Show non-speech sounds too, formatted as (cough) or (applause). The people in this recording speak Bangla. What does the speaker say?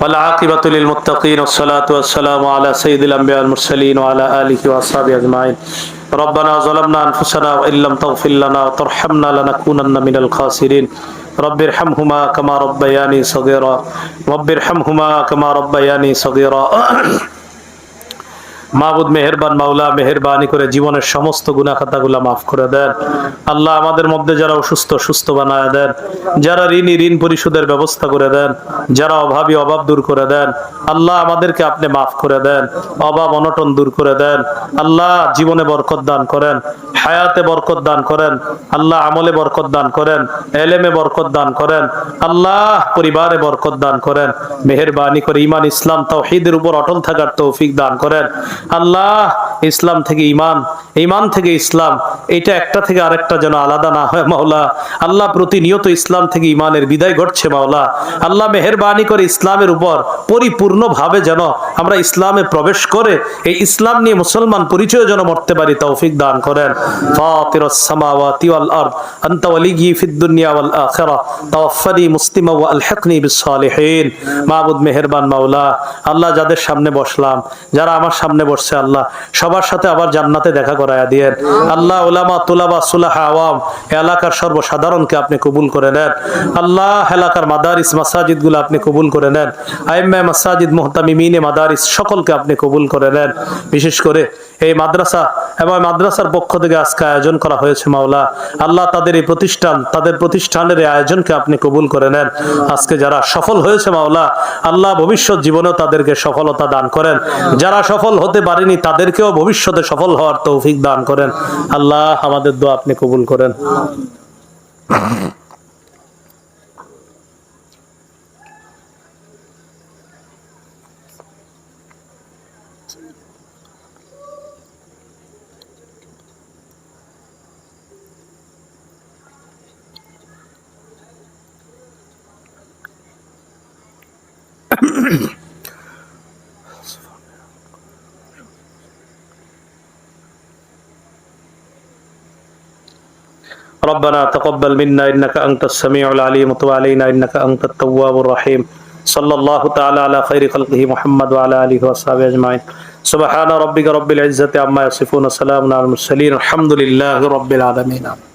والعاقبة للمتقين والصلاة والسلام على سيد الأنبياء المرسلين وعلى آله وأصحابه أجمعين. ربنا ظلمنا أنفسنا وإن لم تغفر لنا وترحمنا لنكونن من الخاسرين. رب ارحمهما كما ربياني صغيرا. رب ارحمهما كما ربياني صغيرا. (clears throat) মাহবুদ মেহেরবান, মাওলা মেহেরবানি করে জীবনের সমস্ত গুনাহ খাতাগুলা মাফ করে দেন। আল্লাহ আমাদের মধ্যে যারা অসুস্থ, সুস্থ বানায় দেন। যারা ঋণী, ঋণ পরিশোধের ব্যবস্থা করে দেন। যারা অভাবী, অভাব দূর করে দেন। আল্লাহ আমাদেরকে আপনি মাফ করে দেন। অভাব, অনটন দূর করে দেন। আল্লাহ জীবনে বরকত দান করেন। হায়াতে বরকত দান করেন। আল্লাহ আমলে বরকত দান করেন। এলেমে বরকত দান করেন। আল্লাহ পরিবারে বরকত দান করেন। মেহেরবানি করে ইমান, ইসলাম, তাওহীদের উপর অটল থাকার তৌফিক দান করেন। আল্লাহ, ইসলাম থেকে ইমান ইমান থেকে ইসলাম, এটা একটা থেকে আরেকটা যেন আলাদা না হয়, মাওলা। আল্লাহ প্রতিনিয়ত ইসলাম থেকে ইমানের বিদায় ঘটছে, মাওলা। আল্লাহ মেহেরবানি করে ইসলামের উপর পরিপূর্ণভাবে যেন আমরা ইসলামে প্রবেশ করে এই ইসলাম নিয়ে মুসলমান পরিচয় যেন মরতে পারি, তৌফিক দান করেন। ফাতিরাস সামাওয়াতি ওয়াল আরদ, আনতা ওয়ালিয়্যি ফিদ দুনিয়া ওয়াল আখিরা তাওয়াফফানি মুসলিমা ওয়া আলহিকনি বিস সালিহিন মাবুদ, মেহেরবান, মাওলা। আল্লাহ যাদের সামনে বসলাম, যারা আমার সামনে বসছে আল্লাহ। সবার সাথে আবার জান্নাতে দেখা করায়া দিয়েন। আল্লাহ উলামা তুলাবা সুলাহা আওয়াম, এলাকার সর্বসাধারণকে আপনি কবুল করে নেন। আল্লাহ এলাকার মাদারিস মাসাজিদগুলো আপনি কবুল করে নেন। আইম্মা মাসাজিদ, মোহতামিমিনে মাদারিস সকলকে আপনি কবুল করে নেন। বিশেষ করে এই মাদ্রাসা এবং মাদ্রাসার পক্ষ থেকে আজকে আয়োজন করা হয়েছে মাওলা। আল্লাহ তাদের এই প্রতিষ্ঠান, তাদের প্রতিষ্ঠানের এই আয়োজনকে আপনি কবুল করে নেন। আজকে যারা সফল হয়েছে মাওলা, আল্লাহ ভবিষ্যৎ জীবনেও তাদেরকে সফলতা দান করেন। যারা সফল হতে পারেনি তাদেরকেও ভবিষ্যতে সফল হওয়ার তৌফিক দান করেন। আল্লাহ আমাদের দোয়া আপনি কবুল করেন। (coughs) ربنا تقبل منا إنك أنت السميع العليم وتب علينا إنك أنت التواب الرحيم. صلى الله تعالى على خير خلقه محمد وعلى آله وصحبه أجمعين. سبحان ربك رب العزة عما يصفون وسلام على المرسلين. الحمد لله رب العالمين.